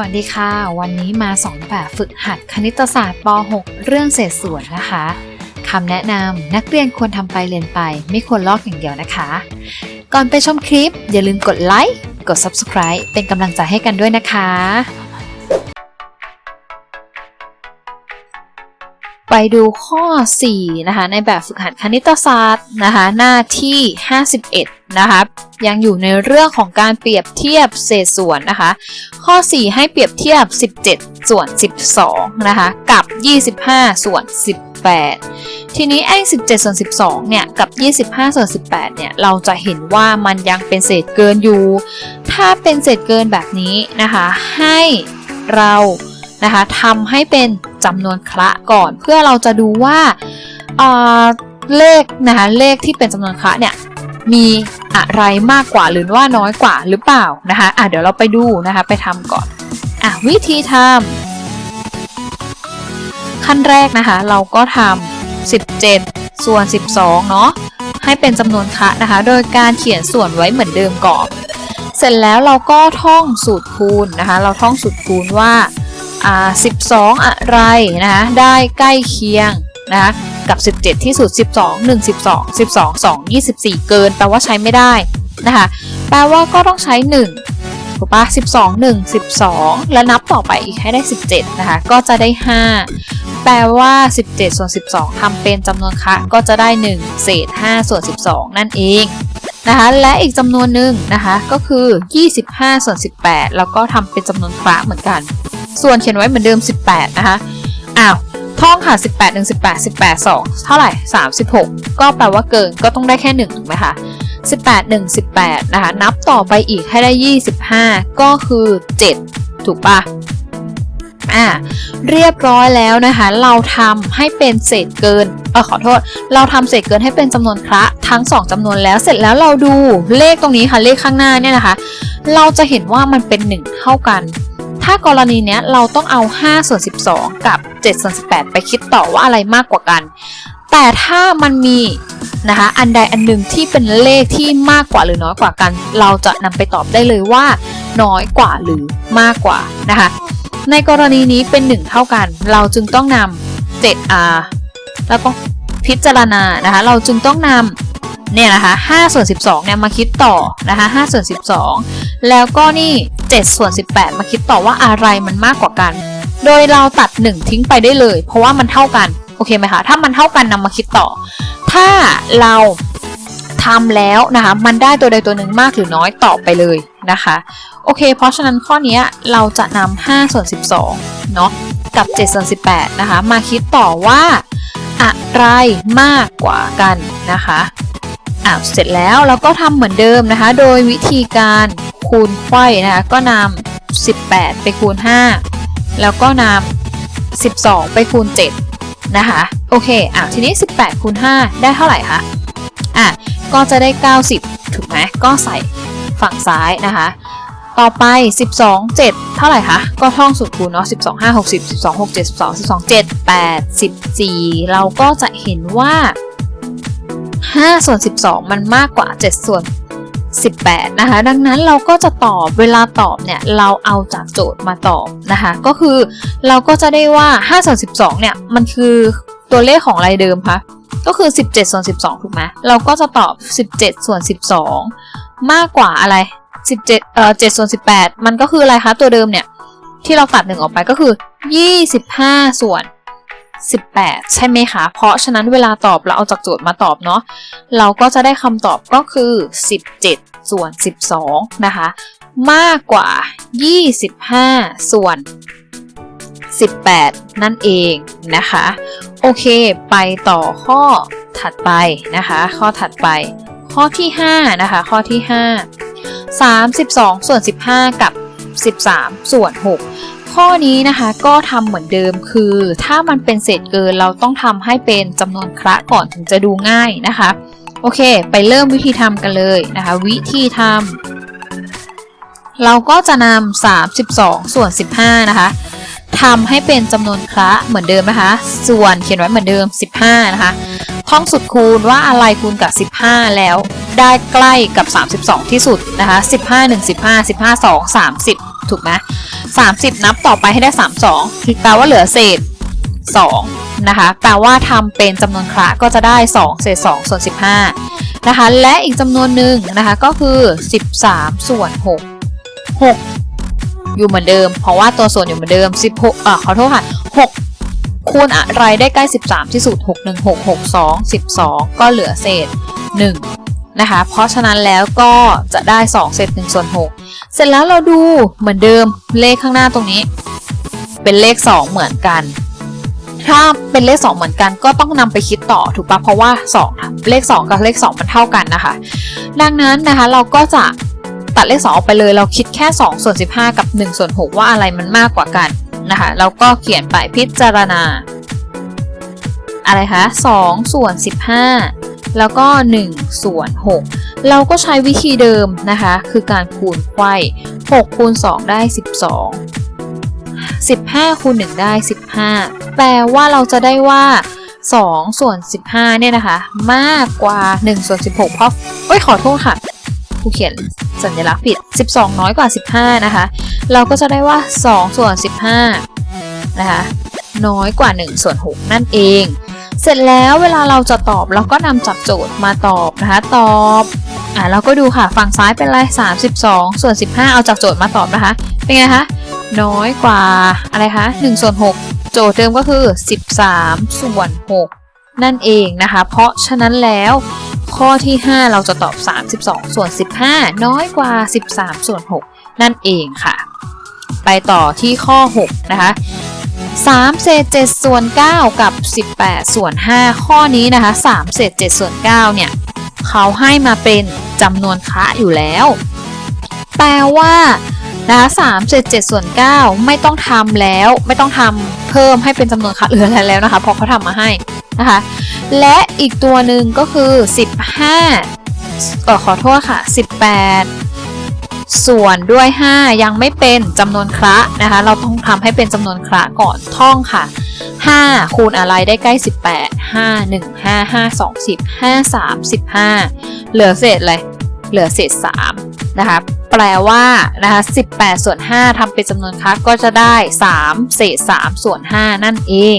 สวัสดีค่ะ วันนี้มาสอนแบบฝึกหัดคณิตศาสตร์ป .6 เรื่องเศษส่วนนะคะคำแนะนำนักเรียนควรทำไปเรียนไป ไม่ควรลอกอย่างเดียวนะคะ ก่อนไปชมคลิป อย่าลืมกดไลค์กด Subscribe เป็นกำลังใจให้กันด้วยนะคะ ไปดูข้อ 4 นะคะ ในแบบฝึกหัดคณิตศาสตร์นะคะ หน้าที่ 51 นะคะ ยังอยู่ในเรื่องของการเปรียบเทียบเศษส่วนนะคะ ข้อ 4 ให้เปรียบเทียบ 17 ส่วน 12 นะคะ กับ 25 ส่วน 18 ทีนี้ไอ้17 ส่วน 12 เนี่ย กับ 25 ส่วน 18 เนี่ย เราจะเห็นว่ามันยังเป็นเศษเกินอยู่ ถ้าเป็นเศษเกินแบบนี้นะคะ ให้เรา นะคะทำให้เป็นจำนวนคละก่อน เพื่อเราจะดูว่าเเลขนะคะเลขที่เป็นจำนวนคละเนี่ยมีอะไรมากกว่าหรือว่าน้อยกว่าหรือเปล่านะคะอะเดี๋ยวเราไปดูนะคะไปทำก่อนอะวิธีทำขั้นแรกนะคะ เราก็ทำ17 ส่วน 12 เนาะให้เป็นจำนวนคะนะคะ โดยการเขียนส่วนไว้เหมือนเดิมก่อน เสร็จแล้วเราก็ท่องสูตรคูณนะคะ เราท่องสูตรคูณว่า 12 อะไรนะคะได้ใกล้เคียงนะคะกับ 17 ที่สุด 12 1 12 12 2 24 เกิน แปลว่าใช้ไม่ได้นะคะแปลว่าก็ต้องใช้ 1 ถูกปะ12 1 12 แล้วนับต่อไปอีกให้ได้ 17 นะคะ ก็จะได้ 5 แปลว่า 17 ส่วน 12ทำเป็นจำนวนคะก็จะได้ 1 เศษ 5 ส่วน 12 นั่นเองนะคะและอีกจำนวนหนึ่งนะคะก็คือ 25 ส่วน 18 แล้วก็ทำเป็นจำนวนคละเหมือนกัน ส่วนเขียนไว้เหมือนเดิม 18 นะคะ อ้าว ท่องค่ะ 18 1 18 18 2 เท่าไหร่ 36 ก็แปลว่าเกินก็ต้องได้แค่1ถูกไหมคะ18 1 18 นะคะ นับต่อไปอีกให้ได้ 25 ก็คือ 7 ถูกปะอ่าเรียบร้อยแล้วนะคะ เราทำให้เป็นเศษเกินเออขอโทษ เราทำเศษเกินให้เป็นจำนวนคละทั้ง 2จำนวนแล้วเสร็จแล้วเราดูเลขตรงนี้ค่ะเลขข้างหน้าเนี่ยนะคะ เราจะเห็นว่ามันเป็น 1 เท่ากัน ถ้ากรณีเนี้ยเราต้องเอา5ส่วน12 กับ7ส่วน18 ไปคิดต่อว่าอะไรมากกว่ากัน แต่ถ้ามันมีนะคะอันใดอันหนึ่งที่เป็นเลขที่มากกว่าหรือน้อยกว่ากัน เราจะนำไปตอบได้เลยว่า น้อยกว่าหรือมากกว่านะคะในกรณีนี้เป็น 1 เท่ากัน เราจึงต้องนำ 7r แล้วก็พิจารณานะคะเราจึงต้องนำ เนี่ยนะคะ5ส่วน12เนี่ยมาคิดต่อนะคะ5ส่วน12 แล้วก็นี่7ส่วน18 มาคิดต่อว่าอะไรมันมากกว่ากัน โดยเราตัด 1 ทิ้งไปได้เลย เพราะว่ามันเท่ากันโอเคไหมคะถ้ามันเท่ากันนำมาคิดต่อ ถ้าเราทำแล้วนะคะมันได้ตัวใดตัวหนึ่งมากหรือน้อยต่อไปเลยนะคะโอเค เพราะฉะนั้นข้อนี้เราจะนำ5ส่วน12เนาะกับ7ส่วน18นะคะมาคิดต่อว่าอะไรมากกว่ากันนะคะ อ่าเสร็จแล้วเราก็ทำเหมือนเดิมนะคะ โดยวิธีการคูณไขว้นะคะก็นำ18 ไปคูณ 5 แล้วก็นำ12 ไปคูณ 7 นะคะโอเคอะทีนี้ 18คูณ5ได้เท่าไหร่คะอะก็จะได้ 90 ถูกไหมก็ใส่ฝั่งซ้ายนะคะ ต่อไป 12 7 เท่าไหร่คะก็ท่องสูตรคูณเนาะ12 5 60 12 6 7 12 12 7 8 14 เราก็จะเห็นว่า 5 ส่วน 12 มันมากกว่า 7 ส่วน 18 นะคะ ดังนั้นเราก็จะตอบเวลาตอบเนี่ย เราเอาจากโจทย์มาตอบนะคะ ก็คือเราก็จะได้ว่า 5 ส่วน 12 เนี่ย มันคือตัวเลขของอะไรเดิมคะก็คือ 17 ส่วน 12 ถูกไหมเราก็จะตอบ 17 ส่วน 12 มากกว่าอะไร 17 เอ่อ 7 ส่วน 18 มันก็คืออะไรคะ ตัวเดิมเนี่ย ที่เราตัดหนึ่งออกไปก็คือ 25 ส่วน 18 ใช่ไหมคะ เพราะฉะนั้นเวลาตอบเราเอาจากโจทย์มาตอบเนาะ เราก็จะได้คำตอบก็คือ 17 ส่วน 12 นะคะ มากกว่า 25 ส่วน 18 นั่นเองนะคะ โอเค ไปต่อข้อถัดไปนะคะ ข้อถัดไป ข้อที่ 5 นะคะ ข้อที่ 5 32 ส่วน 15 กับ 13 ส่วน 6 ข้อนี้นะคะก็ทำเหมือนเดิมคือ ถ้ามันเป็นเศษเกินเราต้องทำให้เป็นจำนวนคละก่อนถึงจะดูง่ายนะคะ โอเค ไปเริ่มวิธีทำกันเลยนะคะ วิธีทำเราก็จะนำ32 ส่วน 15 นะคะทำให้เป็นจำนวนคละเหมือนเดิมนะคะ ส่วนเขียนไว้เหมือนเดิม 15 นะคะ ท่องสุดคูณว่าอะไรคูณกับ 15 แล้วได้ใกล้กับ 32 ที่สุดนะคะ 15 1 15 15 2 30 ถูกไหม30นับต่อไปให้ได้32แปลว่าเหลือเศษ2นะคะแปลว่าทำเป็นจำนวนคระก็จะได้ 2 เศษ 2 ส่วน 15 นะคะ และอีกจำนวนหนึ่งนะคะก็คือ 13 ส่วน 6 6 อยู่เหมือนเดิม เพราะว่าตัวส่วนอยู่เหมือนเดิม 16อ่าขอโทษค่ะ 6 คูณอะไรได้ใกล้ 13 ที่สุด 6 1 6 6 2 12 ก็เหลือเศษ 1 นะคะ เพราะฉะนั้นแล้วก็จะได้ 2 เศษ1ส่วน6เสร็จแล้วเราดูเหมือนเดิมเลขข้างหน้าตรงนี้ เป็นเลข 2 เหมือนกัน ถ้าเป็นเลข 2 เหมือนกันก็ต้องนำไปคิดต่อถูกปะเพราะว่า 2 เลข 2 กับเลข 2 มันเท่ากันนะคะ ดังนั้นนะคะเราก็จะตัดเลข 2 ออกไปเลยเราคิดแค่ 2 ส่วน 15 กับ 1 ส่วน 6 ว่าอะไรมันมากกว่ากันนะคะเราก็เขียนไปพิจารณา อะไรคะ2ส่วน 15 แล้วก็1ส่วน6เราก็ใช้วิธีเดิมนะคะ คือการคูณไขว้6คูณ2ได้ 12 15คูณ1ได้ 15 แปลว่าเราจะได้ว่า 2 ส่วน 15 เนี่ยนะคะ มากกว่า 1 ส่วน 16 เพราะเอ้ยขอโทษค่ะครูเขียนสัญลักษณ์ผิด 12 น้อยกว่า 15 นะคะ เราก็จะได้ว่า 2 ส่วน 15 นะคะ น้อยกว่า 1 ส่วน 6 นั่นเอง เสร็จแล้วเวลาเราจะตอบเราก็นำจับโจทย์มาตอบนะคะตอบอ่าเราก็ดูค่ะฝั่งซ้ายเป็นอะไร32 ส่วน 15 เอาจากโจทย์มาตอบนะคะ เป็นไงคะน้อยกว่าอะไรคะ1ส่วน6โจทย์เดิมก็คือ 13 ส่วน 6 นั่นเองนะคะ เพราะฉะนั้นแล้วข้อที่ 5 เราจะตอบ 32 ส่วน 15 น้อยกว่า 13 ส่วน 6 นั่นเองค่ะ ไปต่อที่ข้อ 6 นะคะ 3เศษ7ส่วน9กับ 18 ส่วน 5 ข้อนี้นะคะ3เศษ7ส่วน9เนี่ยเขาให้มาเป็นจำนวนคะอยู่แล้ว แปลว่านะคะ3เศษ7ส่วน9ไม่ต้องทำแล้วไม่ต้องทำเพิ่มให้เป็นจำนวนคะเหลืออะไรแล้วนะคะเพราะเขาทำมาให้นะคะและอีกตัวหนึ่งก็คือ15เออขอโทษค่ะ18 ส่วนด้วย 5 ยังไม่เป็นจำนวนคระนะคะ เราต้องทำให้เป็นจำนวนคระก่อนท่องค่ะ 5 คูณอะไรได้ใกล้ 18 5 1 5 5 2 10 5 3 15 เหลือเศษอะไรเหลือเศษ3นะคะแปลว่านะคะ18 ส่วน 5ทำเป็นจำนวนคระก็จะได้ 3 เศษ 3 ส่วน 5 นั่นเอง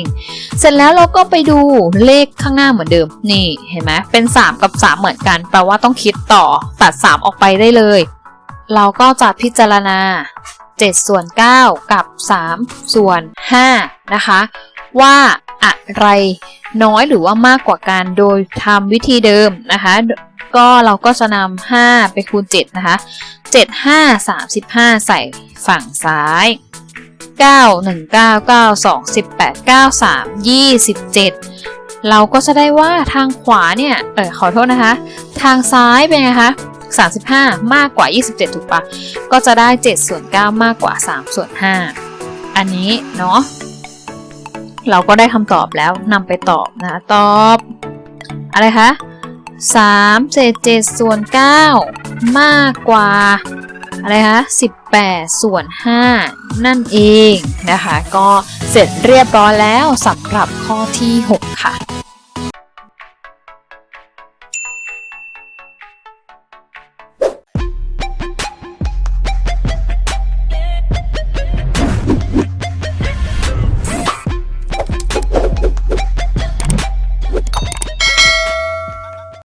เสร็จแล้วเราก็ไปดูเลขข้างหน้าเหมือนเดิม นี่ เห็นไหมเป็น 3 กับ 3 เหมือนกัน แปลว่าต้องคิดต่อตัด 3 ออกไปได้เลย เราก็จะพิจารณา 7 ส่วน 9 กับ 3 ส่วน 5 นะคะ ว่าอะไรน้อยหรือว่ามากกว่ากันโดยทำวิธีเดิมนะคะ ก็เราก็จะนำ5ไปคูณ 7 นะคะ 7 5 35 ใส่ฝั่งซ้าย 9 1 9 9 2 18 9 3 27 เราก็จะได้ว่าทางขวาเนี่ย เออขอโทษนะคะ ทางซ้ายเป็นไงคะ 35 มากกว่า 27 ถูกปะก็จะได้ 7 ส่วน 9 มากกว่า 3 ส่วน 5 อันนี้เนาะเราก็ได้คำตอบแล้วนำไปตอบนะ ตอบ อะไรคะ3เศษ7ส่วน 9 มากกว่า อะไรคะ18 ส่วน 5 นั่นเองนะคะ ก็เสร็จเรียบร้อยแล้วสำหรับข้อที่ 6 ค่ะ